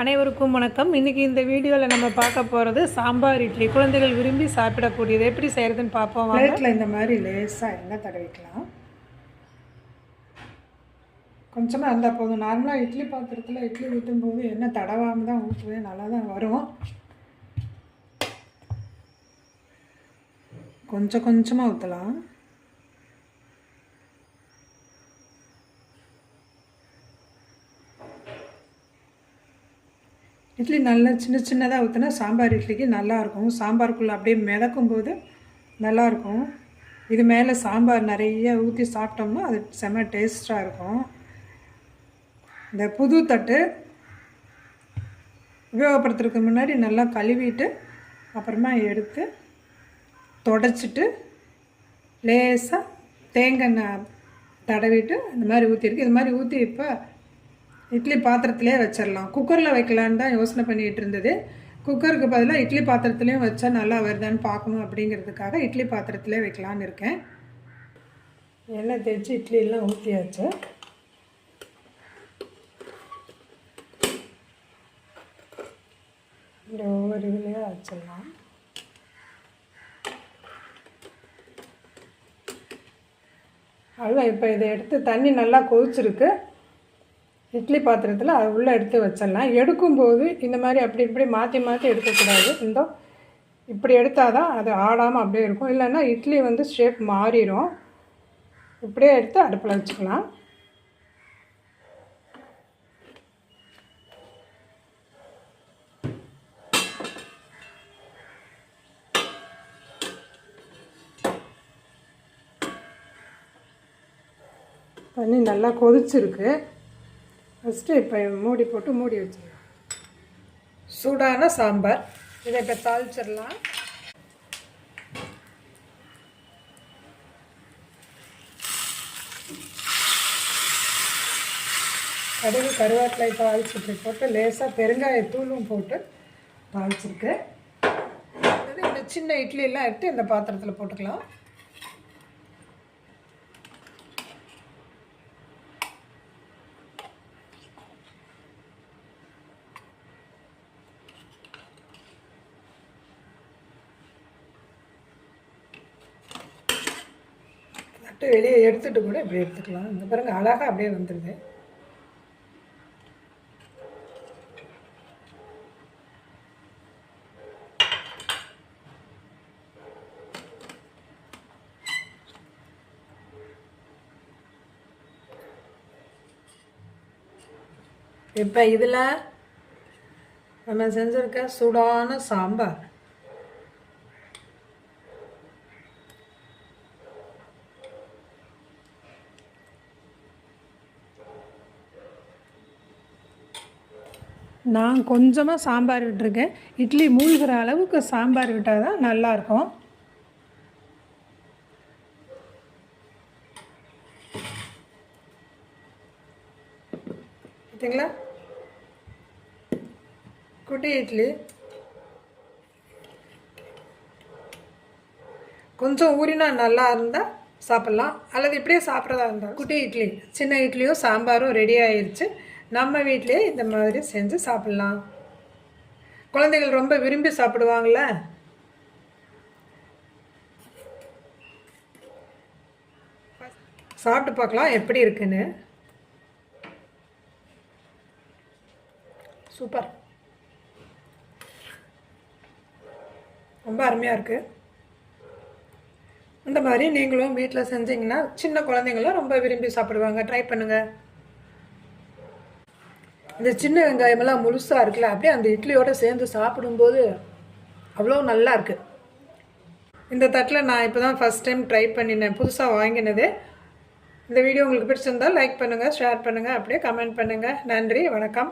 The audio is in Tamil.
அனைவருக்கும் வணக்கம். இன்றைக்கி இந்த வீடியோவில் நம்ம பார்க்க போகிறது சாம்பார் இட்லி. குழந்தைகள் விரும்பி சாப்பிடக்கூடியது எப்படி செய்கிறதுன்னு பார்ப்போம் வாங்க. பிளேட்டில் இந்த மாதிரி லேசாக எண்ணெய் தடவிக்கலாம். கொஞ்சமாக இருந்தால் போதும். நார்மலாக இட்லி பாத்திரத்தில் இட்லி ஊற்றும் போது எண்ணெய் தடவாமல் தான் ஊற்றுவேன் நல்லா தான் வரும். கொஞ்சம் கொஞ்சமாக ஊற்றலாம் இட்லி நல்லா சின்ன சின்னதாக ஊற்றினா சாம்பார் இட்லிக்கு நல்லாயிருக்கும். சாம்பாருக்குள்ளே அப்படியே மிதக்கும் போது நல்லாயிருக்கும். இது மேலே சாம்பார் நிறைய ஊற்றி சாப்பிட்டோம்னா அது செம்ம டேஸ்ட்டாக இருக்கும். இந்த புது தட்டு உபயோகப்படுத்துறதுக்கு முன்னாடி நல்லா கழுவிட்டு அப்புறமா எடுத்து தொடச்சிட்டு லேசாக தேங்காய் எண்ணெய் தடவிட்டு இந்த மாதிரி ஊற்றிருக்கு இது மாதிரி ஊற்றி இப்போ இட்லி பாத்திரத்திலே வச்சிடலாம் குக்கரில் வைக்கலான்னு தான் யோசனை பண்ணிகிட்டு இருந்தது. குக்கருக்கு பதிலாக இட்லி பாத்திரத்துலேயும் வச்சா நல்லா வருதான்னு பார்க்கணும் அப்படிங்கிறதுக்காக இட்லி பாத்திரத்திலே வைக்கலான்னு இருக்கேன். எண்ணெய் தேய்ச்சி இட்லியெல்லாம் ஊற்றியாச்சு இந்த ஒவ்வொரு இதுலேயே வச்சிடலாம். அவ்வளோ இப்போ இதை எடுத்து தண்ணி நல்லா கொதிச்சிருக்கு. இட்லி பாத்திரத்தில் அது உள்ளே எடுத்து வச்சிடலாம். எடுக்கும்போது இந்த மாதிரி அப்படி இப்படி மாற்றி மாற்றி எடுக்கக்கூடாது. இந்த இப்படி எடுத்தால் தான் அது ஆடாமல் அப்படியே இருக்கும். இல்லைன்னா இட்லி வந்து ஷேப் மாறிடும். இப்படியே எடுத்து அடுப்பில் வச்சுக்கலாம். தண்ணி நல்லா கொதிச்சிருக்கு. ஃபஸ்ட்டு இப்போ மூடி போட்டு மூடி வச்சிடலாம் சூடான சாம்பார். இதை இப்போ தாளிச்சிடலாம். கடுகு கருவேப்பிலை தாளிச்சிட்டு போட்டு லேசாக பெருங்காயத்தூளும் போட்டு தாளிச்சிருக்கு. இந்த சின்ன இட்லியெல்லாம் எடுத்து இந்த பாத்திரத்தில் போட்டுக்கலாம். விட்டு வெளியே எடுத்துட்டு கூட இப்படி எடுத்துக்கலாம். இந்த பாருங்க அழகாக அப்படியே வந்துடுது இப்போ இதில் நம்ம செஞ்சுருக்க சூடான சாம்பார். நான் கொஞ்சமாக சாம்பார் விட்டுருக்கேன். இட்லி மூழ்கிற அளவுக்கு சாம்பார் விட்டால் தான் நல்லாயிருக்கும். பார்த்தீங்களா குட்டி இட்லி. கொஞ்சம் ஊறினா நல்லா இருந்தால் சாப்பிட்லாம். அல்லது இப்படியே சாப்பிட்றதா இருந்தால் குட்டி இட்லி சின்ன இட்லியும் சாம்பாரும் ரெடி ஆயிடுச்சு நம்ம வீட்டிலேயே இந்த மாதிரி செஞ்சு சாப்பிட்லாம். குழந்தைகள் ரொம்ப விரும்பி சாப்பிடுவாங்கள்ல சாப்பிட்டு பார்க்கலாம் எப்படி இருக்குன்னு. சூப்பர். ரொம்ப அருமையாக இருக்குது இந்த மாதிரி நீங்களும் வீட்டில் செஞ்சீங்கன்னா சின்ன குழந்தைங்களும் ரொம்ப விரும்பி சாப்பிடுவாங்க. ட்ரை பண்ணுங்கள் இந்த சின்ன வெங்காயமெல்லாம் முழுசாக இருக்குல்ல அப்படியே அந்த இட்லியோடு சேர்ந்து சாப்பிடும்போது அவ்வளோ நல்லா இருக்குது இந்த தட்டில் நான் இப்போ தான் ஃபஸ்ட் டைம் ட்ரை பண்ணினேன் புதுசாக வாங்கினது. இந்த வீடியோ உங்களுக்கு பிடிச்சிருந்தால் லைக் பண்ணுங்கள் ஷேர் பண்ணுங்கள் அப்படியே கமெண்ட் பண்ணுங்கள் நன்றி வணக்கம்.